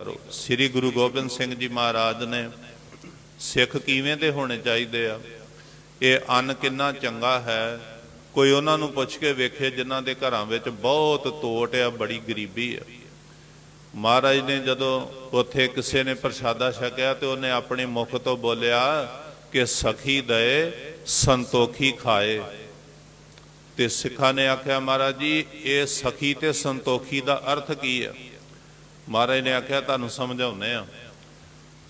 ਕਰੋ। ਸ੍ਰੀ ਗੁਰੂ ਗੋਬਿੰਦ ਸਿੰਘ ਜੀ ਮਹਾਰਾਜ ਨੇ ਸਿੱਖ ਕਿਵੇਂ ਦੇ ਹੋਣੇ ਚਾਹੀਦੇ ਆ? ਇਹ ਅੰਨ ਕਿੰਨਾ ਚੰਗਾ ਹੈ? ਕੋਈ ਉਹਨਾਂ ਨੂੰ ਪੁੱਛ ਕੇ ਵੇਖੇ ਜਿਨ੍ਹਾਂ ਦੇ ਘਰਾਂ ਵਿੱਚ ਬਹੁਤ ਤੋਟ ਆ, ਬੜੀ ਗਰੀਬੀ ਆ। ਮਹਾਰਾਜ ਨੇ ਜਦੋਂ ਉੱਥੇ ਕਿਸੇ ਨੇ ਪ੍ਰਸ਼ਾਦਾ ਛਕਿਆ ਤੇ ਉਹਨੇ ਆਪਣੇ ਮੁਖ ਤੋਂ ਬੋਲਿਆ ਕਿ ਸਖੀ ਦਏ, ਸੰਤੋਖੀ ਖਾਏ। ਤੇ ਸਿੱਖਾਂ ਨੇ ਆਖਿਆ, ਮਹਾਰਾਜ ਜੀ, ਇਹ ਸਖੀ ਤੇ ਸੰਤੋਖੀ ਦਾ ਅਰਥ ਕੀ ਹੈ ਮਹਾਰਾਜ ਨੇ ਆਖਿਆ, ਤੁਹਾਨੂੰ ਸਮਝਾਉਨੇ ਆ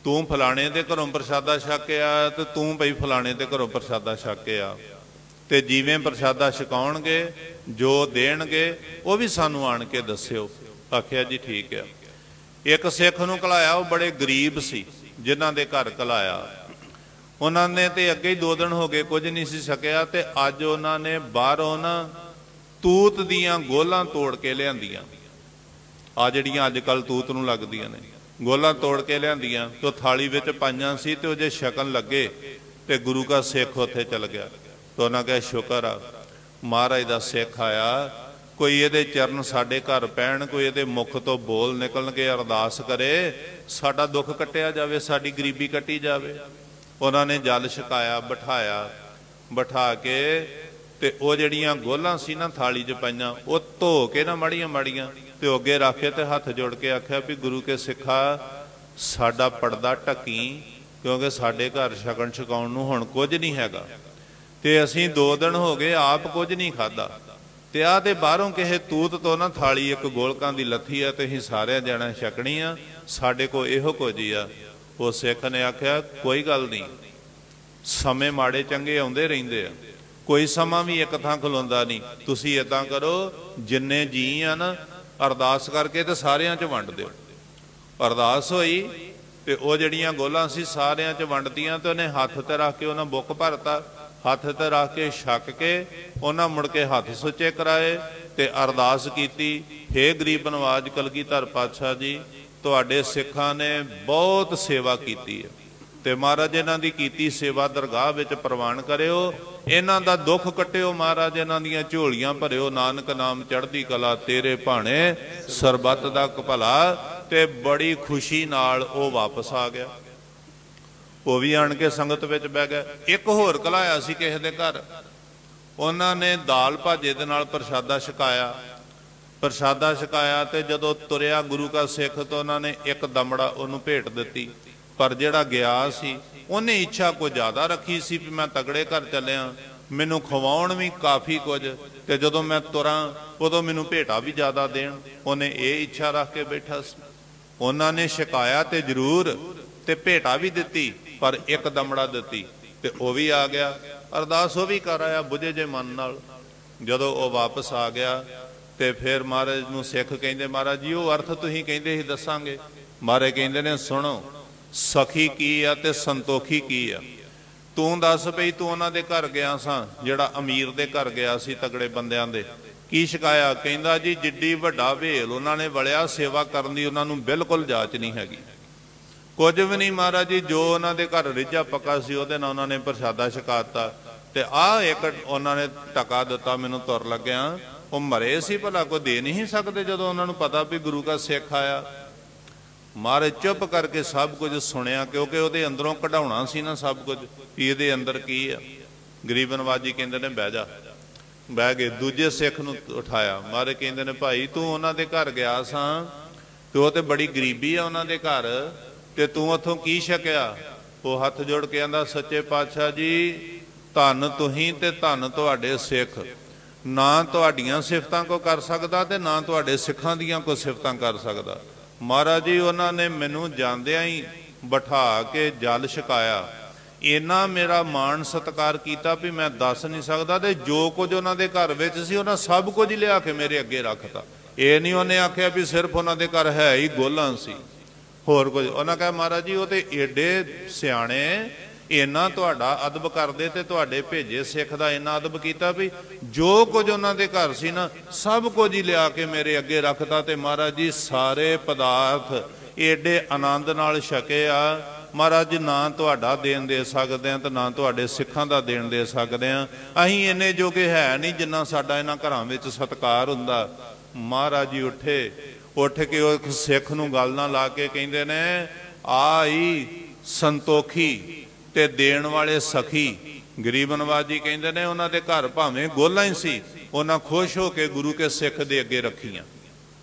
ਤੂੰ ਫਲਾਣੇ ਦੇ ਘਰੋਂ ਪ੍ਰਸ਼ਾਦਾ ਛਕ ਕੇ ਆ ਤੇ ਤੂੰ ਭਈ ਫਲਾਣੇ ਦੇ ਘਰੋਂ ਪ੍ਰਸ਼ਾਦਾ ਛਕ ਕੇ ਆ। ਤੇ ਜਿਵੇਂ ਪ੍ਰਸ਼ਾਦਾ ਛਕਾਉਣਗੇ, ਜੋ ਦੇਣਗੇ, ਉਹ ਵੀ ਸਾਨੂੰ ਆਣ ਕੇ ਦੱਸਿਓ। ਆਖਿਆ, ਜੀ ਠੀਕ ਆ। ਇੱਕ ਸਿੱਖ ਨੂੰ ਕਲਾਇਆ ਉਹ ਬੜੇ ਗਰੀਬ ਸੀ, ਜਿਨ੍ਹਾਂ ਦੇ ਘਰ ਕਲਾਇਆ ਉਹਨਾਂ ਨੇ ਤੇ ਅੱਗੇ ਹੀ ਦੋ ਦਿਨ ਹੋ ਗਏ, ਕੁਝ ਨਹੀਂ ਸੀ ਸਕਿਆ ਤੇ ਅੱਜ ਉਹਨਾਂ ਨੇ ਬਾਹਰੋਂ ਨਾ ਤੂਤ ਦੀਆਂ ਗੋਲਾਂ ਤੋੜ ਕੇ ਲਿਆਂਦੀਆਂ। ਆ ਜਿਹੜੀਆਂ ਅੱਜ ਕੱਲ ਤੂਤ ਨੂੰ ਲੱਗਦੀਆਂ ਨੇ। ਗੋਲਾਂ ਤੋੜ ਕੇ ਲਿਆਂਦੀਆਂ, ਤੇ ਉਹ ਥਾਲੀ ਵਿੱਚ ਪਾਈਆਂ ਸੀ ਤੇ ਉਹ ਜੇ ਸ਼ਕਨ ਲੱਗੇ, ਤੇ ਗੁਰੂ ਦਾ ਸਿੱਖ ਉੱਥੇ ਚਲ ਗਿਆ। ਤੇ ਉਹਨਾਂ ਕਹੇ, ਸ਼ੁਕਰ ਆ, ਮਹਾਰਾਜ ਦਾ ਸਿੱਖ ਆਇਆ। ਕੋਈ ਇਹਦੇ ਚਰਨ ਸਾਡੇ ਘਰ ਪੈਣ, ਕੋਈ ਇਹਦੇ ਮੁਖ ਤੋਂ ਬੋਲ ਨਿਕਲਣਗੇ, ਅਰਦਾਸ ਕਰੇ। ਸਾਡਾ ਦੁੱਖ ਕੱਟਿਆ ਜਾਵੇ, ਸਾਡੀ ਗਰੀਬੀ ਕੱਟੀ ਜਾਵੇ। ਉਹਨਾਂ ਨੇ ਜਲ ਛਕਾਇਆ, ਬਿਠਾਇਆ, ਬਿਠਾ ਕੇ ਤੇ ਉਹ ਜਿਹੜੀਆਂ ਗੋਲਾਂ ਸੀ ਨਾ ਥਾਲੀ 'ਚ ਪਾਈਆਂ, ਉਹ ਧੋ ਕੇ ਨਾ ਮੜੀਆਂ ਮੜੀਆਂ ਤੇ ਅੱਗੇ ਰੱਖੇ ਤੇ ਹੱਥ ਜੋੜ ਕੇ ਆਖਿਆ ਵੀ ਗੁਰੂ ਕੇ ਸਿੱਖਾ ਸਾਡਾ ਪਰਦਾ ਢਕੀ, ਕਿਉਂਕਿ ਸਾਡੇ ਘਰ ਛਕਣ ਛਕਾਉਣ ਨੂੰ ਹੁਣ ਕੁਝ ਨਹੀਂ ਹੈਗਾ। ਤੇ ਅਸੀਂ ਦੋ ਦਿਨ ਹੋ ਗਏ ਆਪ ਕੁਝ ਨਹੀਂ ਖਾਦਾ ਤੇ ਆ ਤੇ ਬਾਹਰੋਂ ਕਿਸੇ ਤੂਤ ਤੋਂ ਨਾ ਥਾਲੀ ਇੱਕ ਗੋਲਕਾਂ ਦੀ ਲੱਥੀ ਆ ਤੇ ਅਸੀਂ ਸਾਰਿਆਂ ਜਾਣਾ ਛਕਣੀ ਆ, ਸਾਡੇ ਕੋ ਇਹੋ ਕੁਝ ਹੀ ਆ। ਉਹ ਸਿੱਖ ਨੇ ਆਖਿਆ, ਕੋਈ ਗੱਲ ਨਹੀਂ। ਸਮੇਂ ਮਾੜੇ ਚੰਗੇ ਆਉਂਦੇ ਰਹਿੰਦੇ ਆ। ਕੋਈ ਸਮਾਂ ਵੀ ਇੱਕ ਥਾਂ ਖਲੋਂਦਾ ਨਹੀਂ। ਤੁਸੀਂ ਇਦਾਂ ਕਰੋ, ਜਿੰਨੇ ਜੀ ਆ ਨਾ ਅਰਦਾਸ ਕਰਕੇ ਤੇ ਸਾਰਿਆਂ 'ਚ ਵੰਡ ਦਿਓ। ਅਰਦਾਸ ਹੋਈ ਤੇ ਉਹ ਜਿਹੜੀਆਂ ਗੋਲਾਂ ਸੀ ਸਾਰਿਆਂ 'ਚ ਵੰਡਤੀਆਂ ਤੇ ਉਹਨੇ ਹੱਥ ਤੇ ਰੱਖ ਕੇ ਉਹਨਾਂ ਬੁੱਕ ਭਰਤਾ, ਹੱਥ ਤੇ ਰੱਖ ਕੇ ਛੱਕ ਕੇ ਉਹਨਾਂ ਮੁੜ ਕੇ ਹੱਥ ਸੁੱਚੇ ਕਰਾਏ ਤੇ ਅਰਦਾਸ ਕੀਤੀ, ਹੇ ਗਰੀਬ ਨਵਾਜ ਕਲਗੀਧਰ ਪਾਤਸ਼ਾਹ ਜੀ, ਤੁਹਾਡੇ ਸਿੱਖਾਂ ਨੇ ਬਹੁਤ ਸੇਵਾ ਕੀਤੀ ਹੈ। ਤੇ ਮਹਾਰਾਜ ਇਹਨਾਂ ਦੀ ਕੀਤੀ ਸੇਵਾ ਦਰਗਾਹ ਵਿੱਚ ਪ੍ਰਵਾਨ ਕਰਿਓ। ਇਹਨਾਂ ਦਾ ਦੁੱਖ ਕੱਟਿਓ, ਮਹਾਰਾਜ ਇਹਨਾਂ ਦੀਆਂ ਝੋਲੀਆਂ ਭਰਿਓ। ਨਾਨਕ ਨਾਮ ਚੜ੍ਹਦੀ ਕਲਾ, ਤੇਰੇ ਭਾਣੇ ਸਰਬੱਤ ਦਾ ਭਲਾ। ਤੇ ਬੜੀ ਖੁਸ਼ੀ ਨਾਲ ਉਹ ਵਾਪਸ ਆ ਗਿਆ। ਉਹ ਵੀ ਆਣ ਕੇ ਸੰਗਤ ਵਿੱਚ ਬਹਿ ਗਿਆ। ਇੱਕ ਹੋਰ ਕਲਾਇਆ ਸੀ ਕਿਸੇ ਦੇ ਘਰ। ਉਹਨਾਂ ਨੇ ਦਾਲ ਭਾਜੇ ਦੇ ਨਾਲ ਪ੍ਰਸ਼ਾਦਾ ਛਕਾਇਆ। ਪ੍ਰਸ਼ਾਦਾ ਛਕਾਇਆ ਤੇ ਜਦੋਂ ਤੁਰਿਆ ਗੁਰੂ ਕਾ ਸਿੱਖ ਤੋਂ ਉਹਨਾਂ ਨੇ ਇੱਕ ਦਮੜਾ ਉਹਨੂੰ ਭੇਟ ਦਿੱਤੀ। ਪਰ ਜਿਹੜਾ ਗਿਆ ਸੀ, ਉਹਨੇ ਇੱਛਾ ਕੋ ਜ਼ਿਆਦਾ ਰੱਖੀ ਸੀ ਵੀ ਮੈਂ ਤਗੜੇ ਘਰ ਚੱਲਿਆ। ਮੈਨੂੰ ਖਵਾਉਣ ਵੀ ਕਾਫੀ ਕੁਝ ਤੇ ਜਦੋਂ ਮੈਂ ਤੁਰਾਂ, ਉਦੋਂ ਮੈਨੂੰ ਭੇਟਾ ਵੀ ਜ਼ਿਆਦਾ ਦੇਣ। ਉਹਨੇ ਇਹ ਇੱਛਾ ਰੱਖ ਕੇ ਬੈਠਾ ਸੀ। ਉਹਨਾਂ ਨੇ ਸ਼ਿਕਾਇਆ ਤੇ ਜ਼ਰੂਰ ਤੇ ਭੇਟਾ ਵੀ ਦਿੱਤੀ, ਪਰ ਇੱਕ ਦਮੜਾ ਦਿੱਤੀ ਤੇ ਉਹ ਵੀ ਆ ਗਿਆ। ਅਰਦਾਸ ਉਹ ਵੀ ਕਰ ਆਇਆ ਬੁਝੇ ਜੇ ਮਨ ਨਾਲ। ਜਦੋਂ ਉਹ ਵਾਪਸ ਆ ਗਿਆ ਤੇ ਫਿਰ ਮਹਾਰਾਜ ਨੂੰ ਸਿੱਖ ਕਹਿੰਦੇ, ਮਹਾਰਾਜ ਜੀ, ਉਹ ਅਰਥ ਤੁਸੀਂ ਕਹਿੰਦੇ ਸੀ ਦੱਸਾਂਗੇ। ਮਹਾਰਾਜ ਕਹਿੰਦੇ ਨੇ, ਸੁਣੋ ਸਖੀ ਕੀ ਆ ਤੇ ਸੰਤੋਖੀ ਕੀ ਆ? ਤੂੰ ਦੱਸ ਪਈ ਤੂੰ ਉਹਨਾਂ ਦੇ ਘਰ ਗਿਆ ਸਾਂ, ਜਿਹੜਾ ਅਮੀਰ ਦੇ ਘਰ ਗਿਆ ਸੀ ਤਗੜੇ ਬੰਦਿਆਂ ਦੇ। ਕੀ ਸ਼ਿਕਾਇਆ? ਕਹਿੰਦਾ ਜੀ, ਜਿੱਡੀ ਵੱਡਾ ਵੇਲ ਉਹਨਾਂ ਨੇ ਵਲਿਆ, ਸੇਵਾ ਕਰਨ ਦੀ ਉਹਨਾਂ ਨੂੰ ਬਿਲਕੁਲ ਜਾਚ ਨਹੀਂ ਹੈਗੀ। ਕੁਝ ਵੀ ਨਹੀਂ ਮਹਾਰਾਜ ਜੀ, ਜੋ ਉਹਨਾਂ ਦੇ ਘਰ ਰਿੱਝਾ ਪੱਕਾ ਸੀ, ਉਹਦੇ ਨਾਲ ਉਹਨਾਂ ਨੇ ਪ੍ਰਸ਼ਾਦਾ ਛਕਾਤਾ। ਤੇ ਆਹ ਇੱਕ ਉਹਨਾਂ ਨੇ ਟਕਾ ਦਿੱਤਾ, ਮੈਨੂੰ ਤੁਰ ਲੱਗਿਆ। ਉਹ ਮਰੇ ਸੀ ਭਲਾ ਕੋ ਦੇ ਨਹੀਂ ਸਕਦੇ ਜਦੋਂ ਉਹਨਾਂ ਨੂੰ ਪਤਾ ਵੀ ਗੁਰੂ ਦਾ ਸਿੱਖ ਆਇਆ। ਮਾਰੇ ਚੁੱਪ ਕਰਕੇ ਸਭ ਕੁਝ ਸੁਣਿਆ, ਕਿਉਂਕਿ ਉਹਦੇ ਅੰਦਰੋਂ ਕਢਾਉਣਾ ਸੀ ਨਾ ਸਭ ਕੁਝ, ਵੀ ਇਹਦੇ ਅੰਦਰ ਕੀ ਆ? ਗਰੀਬ ਨਵਾਜੀ ਕਹਿੰਦੇ ਨੇ, ਬਹਿ ਜਾ। ਬਹਿ ਗਏ ਦੂਜੇ ਸਿੱਖ ਨੂੰ ਉਠਾਇਆ। ਮਾਰੇ ਕਹਿੰਦੇ ਨੇ, ਭਾਈ, ਤੂੰ ਉਹਨਾਂ ਦੇ ਘਰ ਗਿਆ ਸਾਂ, ਤੇ ਉਹ ਤੇ ਬੜੀ ਗਰੀਬੀ ਆ ਉਹਨਾਂ ਦੇ ਘਰ, ਤੇ ਤੂੰ ਉੱਥੋਂ ਕੀ ਛਕਿਆ? ਉਹ ਹੱਥ ਜੋੜ ਕੇ ਆਂਦਾ, ਸੱਚੇ ਪਾਤਸ਼ਾਹ ਜੀ, ਧੰਨ ਤੁਸੀਂ ਤੇ ਧੰਨ ਤੁਹਾਡੇ ਸਿੱਖ। ਨਾ ਤੁਹਾਡੀਆਂ ਸਿਫਤਾਂ ਕੋ ਕਰ ਸਕਦਾ ਤੇ ਨਾ ਤੁਹਾਡੇ ਸਿੱਖਾਂ ਦੀਆਂ ਕੋ ਸਿਫਤਾਂ ਕਰ ਸਕਦਾ। ਮਹਾਰਾਜ ਜੀ, ਉਹਨਾਂ ਨੇ ਮੈਨੂੰ ਜਾਂਦਿਆਂ ਹੀ ਬਿਠਾ ਕੇ ਜਲ ਛਕਾਇਆ। ਇੰਨਾ ਮੇਰਾ ਮਾਣ ਸਤਕਾਰ ਕੀਤਾ ਵੀ ਮੈਂ ਦੱਸ ਨਹੀਂ ਸਕਦਾ ਤੇ ਜੋ ਕੁਝ ਉਹਨਾਂ ਦੇ ਘਰ ਵਿੱਚ ਸੀ, ਉਹਨਾਂ ਸਭ ਕੁਝ ਲਿਆ ਕੇ ਮੇਰੇ ਅੱਗੇ ਰੱਖਤਾ। ਇਹ ਨਹੀਂ ਉਹਨੇ ਆਖਿਆ ਵੀ ਸਿਰਫ ਉਹਨਾਂ ਦੇ ਘਰ ਹੈ ਹੀ ਗੋਲਾਂ ਸੀ। ਹੋਰ ਕੁਝ, ਉਹਨਾਂ ਕਹੇ, ਮਹਾਰਾਜ ਜੀ, ਉਹ ਤੇ ਏਡੇ ਸਿਆਣੇ ਇੰਨਾ ਤੁਹਾਡਾ ਅਦਬ ਕਰਦੇ ਤੇ ਤੁਹਾਡੇ ਭੇਜੇ ਸਿੱਖ ਦਾ ਇੰਨਾ ਅਦਬ ਕੀਤਾ ਵੀ ਜੋ ਕੁਝ ਉਹਨਾਂ ਦੇ ਘਰ ਸੀ ਨਾ, ਸਭ ਕੁਝ ਹੀ ਲਿਆ ਕੇ ਮੇਰੇ ਅੱਗੇ ਰੱਖਤਾ ਤੇ ਮਹਾਰਾਜ ਜੀ, ਸਾਰੇ ਪਦਾਰਥ ਏਡੇ ਆਨੰਦ ਨਾਲ ਛਕੇ ਆ। ਮਹਾਰਾਜ, ਨਾ ਤੁਹਾਡਾ ਦੇਣ ਦੇ ਸਕਦੇ ਆ ਤੇ ਨਾ ਤੁਹਾਡੇ ਸਿੱਖਾਂ ਦਾ ਦੇਣ ਦੇ ਸਕਦੇ ਆ। ਅਸੀਂ ਇੰਨੇ ਜੋਗੇ ਹੈ ਨਹੀਂ ਜਿੰਨਾ ਸਾਡਾ ਇਹਨਾਂ ਘਰਾਂ ਵਿੱਚ ਸਤਕਾਰ ਹੁੰਦਾ। ਮਹਾਰਾਜ ਜੀ ਉੱਠੇ, ਉੱਠ ਕੇ ਉਹ ਇੱਕ ਸਿੱਖ ਨੂੰ ਗੱਲ ਨਾਲ ਲਾ ਕੇ ਕਹਿੰਦੇ ਨੇ, ਆਈ ਸੰਤੋਖੀ ਤੇ ਦੇਣ ਵਾਲੇ ਸਖੀ ਗਰੀਬ ਨਵਾਜ ਕਹਿੰਦੇ ਨੇ, ਉਹਨਾਂ ਦੇ ਘਰ ਭਾਵੇਂ ਗੋਲਾਂ ਹੀ ਸੀ, ਉਹਨਾਂ ਖੁਸ਼ ਹੋ ਕੇ ਗੁਰੂ ਕੇ ਸਿੱਖ ਦੇ ਅੱਗੇ ਰੱਖੀਆਂ।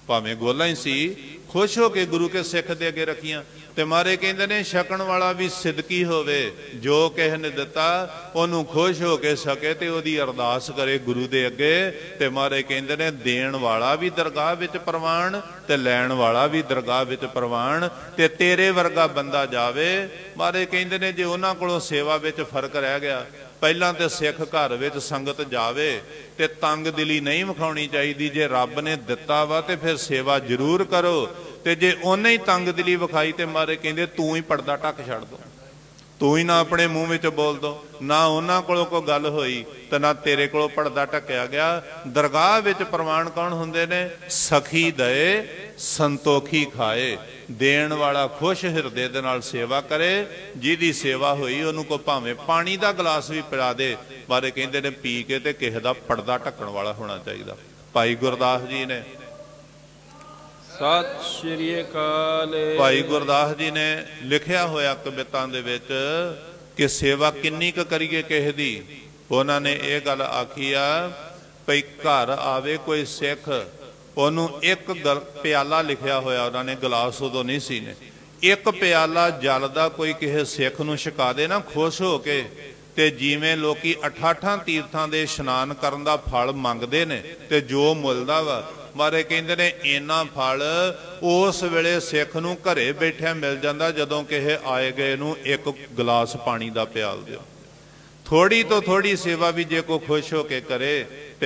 ਭਾਵੇਂ ਗੋਲਾਂ ਹੀ ਸੀ, ਖੁਸ਼ ਹੋ ਕੇ ਗੁਰੂ ਕੇ ਸਿੱਖ ਦੇ ਅੱਗੇ ਰੱਖੀਆਂ। ਤੇ ਮਾਰੇ ਕਹਿੰਦੇ ਨੇ, ਛਕਣ ਵਾਲਾ ਵੀ ਸਿਦਕੀ ਹੋਵੇ, ਜੋ ਕਿਸੇ ਨੇ ਦਿੱਤਾ, ਉਹਨੂੰ ਖੁਸ਼ ਹੋ ਕੇ ਸਕੇ ਤੇ ਉਹਦੀ ਅਰਦਾਸ ਕਰੇ ਗੁਰੂ ਦੇ ਅੱਗੇ। ਤੇ ਮਾਰੇ ਕਹਿੰਦੇ ਨੇ, ਦੇਣ ਵਾਲਾ ਵੀ ਦਰਗਾਹ ਵਿੱਚ ਪ੍ਰਵਾਨ ਤੇ ਲੈਣ ਵਾਲਾ ਵੀ ਦਰਗਾਹ ਵਿੱਚ ਪ੍ਰਵਾਨ ਤੇ ਤੇਰੇ ਵਰਗਾ ਬੰਦਾ ਜਾਵੇ। ਮਾਰੇ ਕਹਿੰਦੇ ਨੇ, ਜੇ ਉਹਨਾਂ ਕੋਲੋਂ ਸੇਵਾ ਵਿੱਚ ਫ਼ਰਕ ਰਹਿ ਗਿਆ ਪਹਿਲਾਂ ਤੇ ਸਿੱਖ ਘਰ ਵਿੱਚ ਸੰਗਤ ਜਾਵੇ ਤੇ ਤੰਗ ਦਿਲੀ ਨਹੀਂ ਵਿਖਾਉਣੀ ਚਾਹੀਦੀ। ਜੇ ਰੱਬ ਨੇ ਦਿੱਤਾ ਵਾ ਤੇ ਫਿਰ ਸੇਵਾ ਜ਼ਰੂਰ ਕਰੋ। ਤੇ ਜੇ ਉਹਨੇ ਹੀ ਤੰਗ ਦਿਲੀ ਵਿਖਾਈ ਤੇ ਮਾਰੇ ਕਹਿੰਦੇ, ਤੂੰ ਹੀ ਪਰਦਾ ਟੱਕ ਛੱਡ ਦੋ। ਤੂੰ ਹੀ ਨਾ ਆਪਣੇ ਮੂੰਹ ਵਿੱਚ ਬੋਲ ਦੋ। ਨਾ ਉਹਨਾਂ ਕੋਲੋਂ ਕੋਈ ਗੱਲ ਹੋਈ ਤੇ ਨਾ ਤੇਰੇ ਕੋਲੋਂ ਪਰਦਾ ਟੱਕਿਆ ਗਿਆ। ਦਰਗਾਹ ਵਿੱਚ ਪ੍ਰਮਾਣ ਕੌਣ ਹੁੰਦੇ ਨੇ? ਸਖੀ ਦਏ, ਸੰਤੋਖੀ ਖਾਏ। ਦੇਣ ਵਾਲਾ ਖੁਸ਼ ਹਿਰਦੇ ਦੇ ਨਾਲ ਸੇਵਾ ਕਰੇ ਜਿਹਦੀ ਸੇਵਾ ਹੋਈ ਉਹਨੂੰ ਕੋ ਭਾਵੇਂ ਪਾਣੀ ਦਾ ਗਲਾਸ ਵੀ ਪਿਲਾ ਦੇ ਬਾਰੇ ਕਹਿੰਦੇ ਨੇ ਪੀ ਕੇ ਤੇ ਕਿਸੇ ਦਾ ਪਰਦਾ ਢੱਕਣ ਵਾਲਾ ਹੋਣਾ ਚਾਹੀਦਾ। ਭਾਈ ਗੁਰਦਾਸ ਜੀ ਨੇ। ਸਤਿ ਸ਼੍ਰੀ ਅਕਾਲ। ਭਾਈ ਗੁਰਦਾਸ ਜੀ ਨੇ ਲਿਖਿਆ ਹੋਇਆ ਕਵਿਤਾਂ ਦੇ ਵਿੱਚ ਕਿ ਸੇਵਾ ਕਿੰਨੀ ਕੁ ਕਰੀਏ ਕਿਸੇ ਦੀ। ਉਹਨਾਂ ਨੇ ਇਹ ਗੱਲ ਆਖੀ ਆ ਭਈ ਘਰ ਆਵੇ ਕੋਈ ਸਿੱਖ ਉਹਨੂੰ ਇੱਕ ਪਿਆਲਾ ਲਿਖਿਆ ਹੋਇਆ, ਉਹਨਾਂ ਨੇ ਗਲਾਸ ਉਦੋਂ ਨਹੀਂ ਸੀ ਨੇ। ਇੱਕ ਪਿਆਲਾ ਜਲ ਦਾ ਕੋਈ ਕਿਸੇ ਸਿੱਖ ਨੂੰ ਛਕਾ ਦੇ ਨਾ, ਖੁਸ਼ ਹੋ ਕੇ ਤੇ ਜਿਵੇਂ ਲੋਕੀ 88 ਤੀਰਥਾਂ ਦੇ ਇਸ਼ਨਾਨ ਕਰਨ ਦਾ ਫਲ ਮੰਗਦੇ ਨੇ ਤੇ ਜੋ ਮਿਲਦਾ ਵਾ। ਮਾਰੇ ਕਹਿੰਦੇ ਨੇ, ਇੰਨਾ ਫਲ ਉਸ ਵੇਲੇ ਸਿੱਖ ਨੂੰ ਘਰੇ ਬੈਠਿਆ ਮਿਲ ਜਾਂਦਾ ਜਦੋਂ ਕਿਸੇ ਆਏ ਗਏ ਨੂੰ ਇੱਕ ਗਲਾਸ ਪਾਣੀ ਦਾ ਪਿਆਲ ਦਿਓ। ਥੋੜੀ ਤੋਂ ਥੋੜੀ ਸੇਵਾ ਵੀ ਜੇ ਕੋ ਖੁਸ਼ ਹੋ ਕੇ ਕਰੇ ਤੇ